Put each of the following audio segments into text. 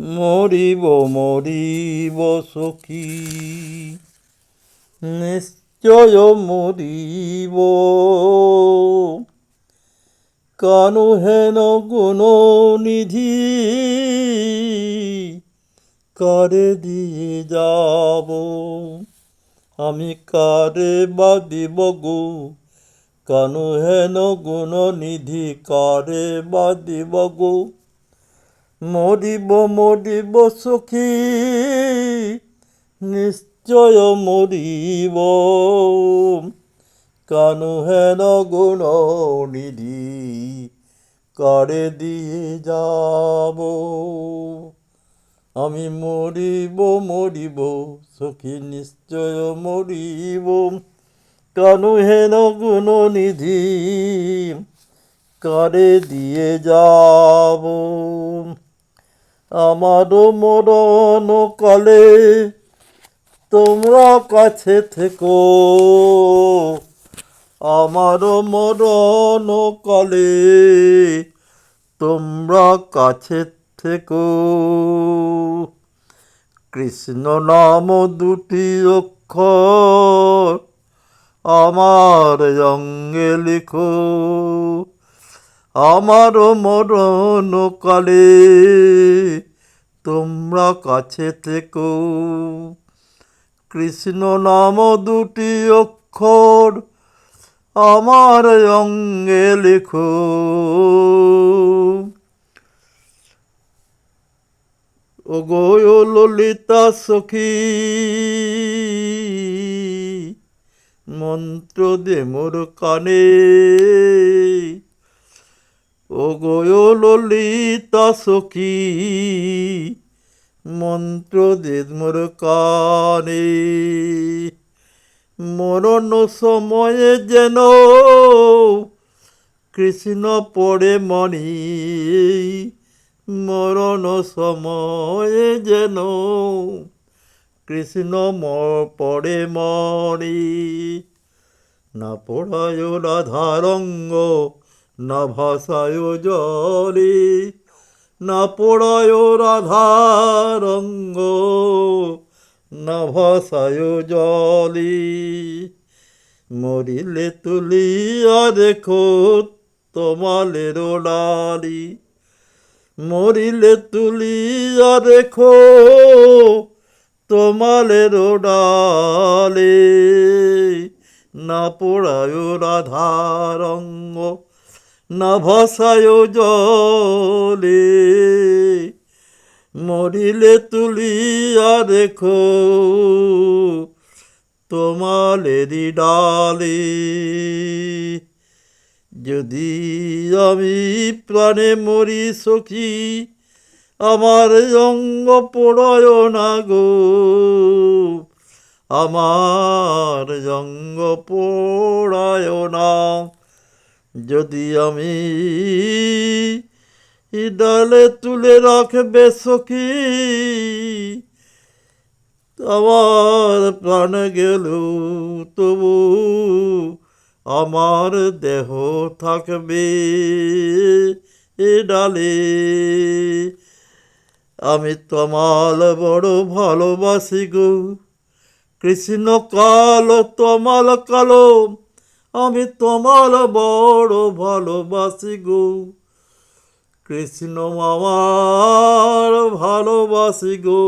মরিব মরিব সখী। নিশ্চয় মরিব। কানু হেন গুণ নিধি, কারে দিয়ে যাব? আমি কারে বা দিব কানু হেন গুণ নিধি, কারে বা দিব গো? মরিব মরিব সখী, নিশ্চয় মরিব। কানু হেন গুণ নিধি, কারে দিয়ে যাব? আমি মরিব মরিব সখী, নিশ্চয় মরিব। কানু হেন গুণ নিধি, কারে দিয়ে যাব? আমারও মরণ কালে তোমরা কাছে থেকো। আমারও মরণ কালে তোমরা কাছে থেকো। কৃষ্ণ নাম দুটি অক্ষর আমার অঙ্গে লিখো। আমার মরণ কালে তোমরা কাছে থেকো। কৃষ্ণ নাম দুটি অক্ষর আমার অঙ্গে লেখো। ও গো ললিতা সখী, মন্ত্র দে মোর কানে। ও গয় ললিতা সখী, মন্ত্র দে মোর কানে। মরণ সময়ে যেন কৃষ্ণ পড়ে মনি মরণ সময়ে যেন কৃষ্ণ ম পড়ে মনি না পড়ায় রাধারঙ্গ না ভাষায় জলে, না পড়ায় রাধারঙ্গ না ভাষায় জলে। মরিলে তুলিয়া দেখো তোমালের ডালি, মরিলে তুলিয়া দেখো তোমালের ডালে, না পোড়ায় রাধারঙ্গ না ভাষায় জলে। মরিলে তুলিয়া দেখো তোমালেরই ডালে যদি আমি প্রাণে মরি সখী, আমার অঙ্গ পোড়ায় না গো। আমার অঙ্গ পোড়ায় না। যদি আমি ডালে তুলে রাখবে সখী আমার প্রাণ গেল, তবু আমার দেহ থাকবে এ ডালে আমি তোমাল বড় ভালোবাসি গো, কৃষ্ণ কালো তোমাল কালো আমি তোমাল বড় ভালোবাসি গো। কৃষ্ণ আমার ভালোবাসি গো।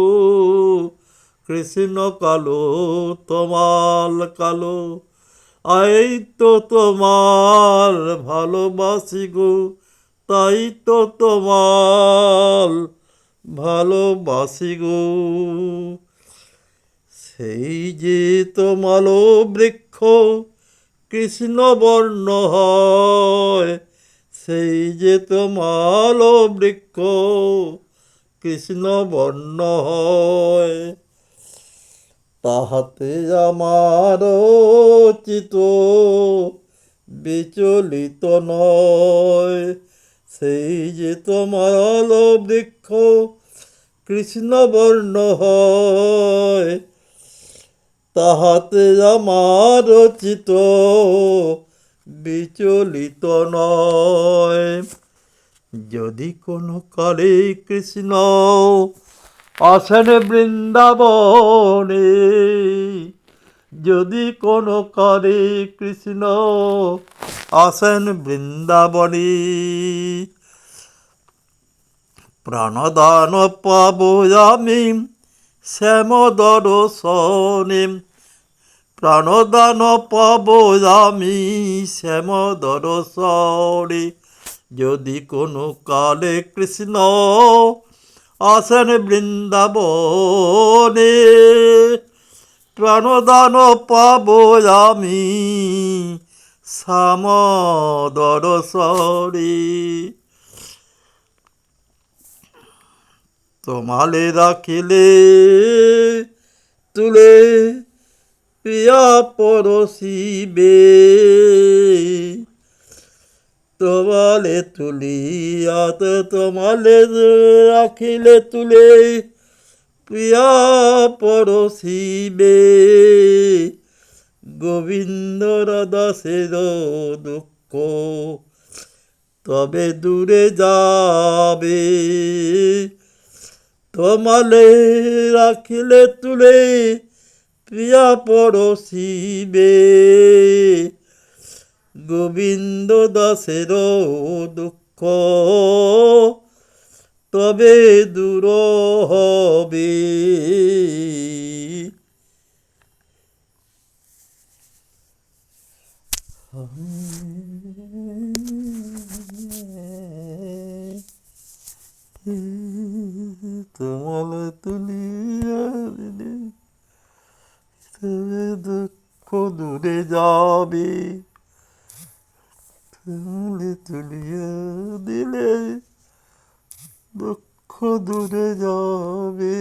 কৃষ্ণ কালো, তোমাল কালো, এই তো তোমার ভালোবাসি গো। তাই তো তোমার ভালোবাসি গো। সেই যে তোমালো বৃক্ষ কৃষ্ণ বর্ণ হয়। সেই যে তোমাল বৃক্ষ কৃষ্ণ বর্ণ হয়। তাহাতে আমার চিত বিচলিত নয়। সেই যে তোমাল বৃক্ষ কৃষ্ণ বর্ণ হয়। তাহাতে আমার চিত বিচলিত নয়। যদি কোনো কালে কৃষ্ণ আসেন বৃন্দাবনে, যদি কোনো কালে কৃষ্ণ আসেন বৃন্দাবনে, প্রাণদান পাব আমি। শ্যাম দর্শনে প্রাণদান পাব আমি শ্যাম দর্শনে যদি কোনো কালে কৃষ্ণ আসেন বৃন্দাবনে, প্রাণদান পাব আমি শ্যাম তোমালে রাখিলে তুলে প্রিয়া পরশিবে। তোমালে তুলিয়াত তোমালে রাখিলে তুলে প্রিয়া পরশিবে। গোবিন্দর দাসের দুঃখ তবে দূরে যাবে। তোমালে রাখিলে তুলে প্রিয়া পরশিবে গোবিন্দ দাসের দুঃখ তবে দূর হবে। তোমালে তুলিয়া দিলে তবে দুঃখ দূরে যাবে। তোমালে তুলিয়া দিলে দুঃখ দূরে যাবে।